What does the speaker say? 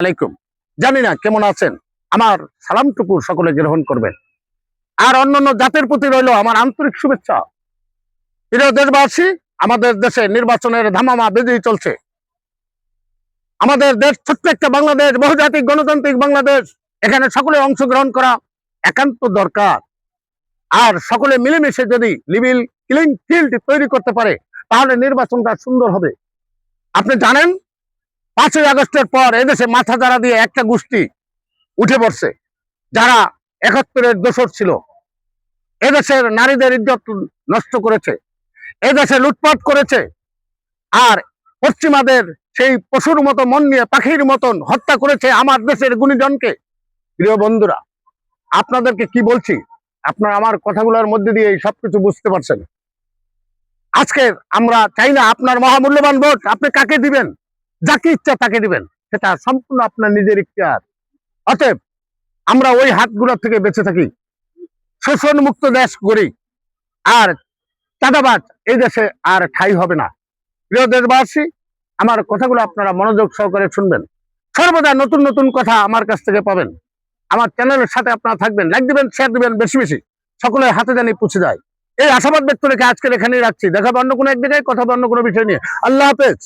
আলাইকুম। জানি না কেমন আছেন। আমার সালামটুকু সকলে গ্রহণ করবেন। আর অন্যান্য জাতের প্রতি রইল আমার আন্তরিক শুভেচ্ছা। প্রিয় দেশবাসী, আমাদের দেশে নির্বাচনের ধামামা বেজেই চলছে। আমাদের দেশ ছোট্ট একটা বাংলাদেশ, বহুজাতিক, গণতান্ত্রিক বাংলাদেশ, এখানে সকলে অংশগ্রহণ করা একান্ত দরকার। আর সকলে মিলেমিশে যদি লিবিল ক্লিন ফিল্ড তৈরি করতে পারে, তাহলে নির্বাচনটা সুন্দর হবে। আপনি জানেন পাঁচই আগস্টের পর এদেশে মাথা যারা দিয়ে একটা গোষ্ঠী উঠে পড়ছে, যারা একাত্তরের দোষর ছিল। এদেশের নারীদের ইজ্জত নষ্ট করেছে, এদেশে লুটপাট করেছে, আর পশ্চিমাদের সেই পশুর মতো, মন নিয়ে পাখির মতন হত্যা করেছে আমার দেশের গুণীজনকে। প্রিয় বন্ধুরা, আপনাদেরকে কি বলছি? আপনার আমার কথাগুলোর মধ্যে দিয়ে সবকিছু বুঝতে পারছেন। আজকে আমরা চাই না আপনার মহামূল্যবান ভোট আপনি কাকে দিবেন? যাকে ইচ্ছা তাকে দিবেন। সেটা সম্পূর্ণ আপনার নিজের ইচ্ছার অতএব আমরা ওই হাতগুলো থেকে বেঁচে থাকি। শোষণ মুক্ত দেশ করি আর চাঁদাবাজ এই দেশে আর ঠাই হবে না। প্রিয় দেশবাসী, আমার কথাগুলো আপনারা মনোযোগ সহকারে শুনবেন। সর্বদা নতুন নতুন কথা আমার কাছ থেকে পাবেন। আমার চ্যানেলের সাথে আপনারা থাকবেন, লাইক দিবেন শেয়ার দিবেন বেশি বেশি। সকলের হাতে জানি পৌঁছে যায়। এই আশাবাদ ব্যক্ত রেখে আজকের এখানেই রাখছি। দেখাবো অন্য কোনো এক জায়গায়, কথা অন্য কোনো বিষয় নিয়ে। আল্লাহ হাফেজ।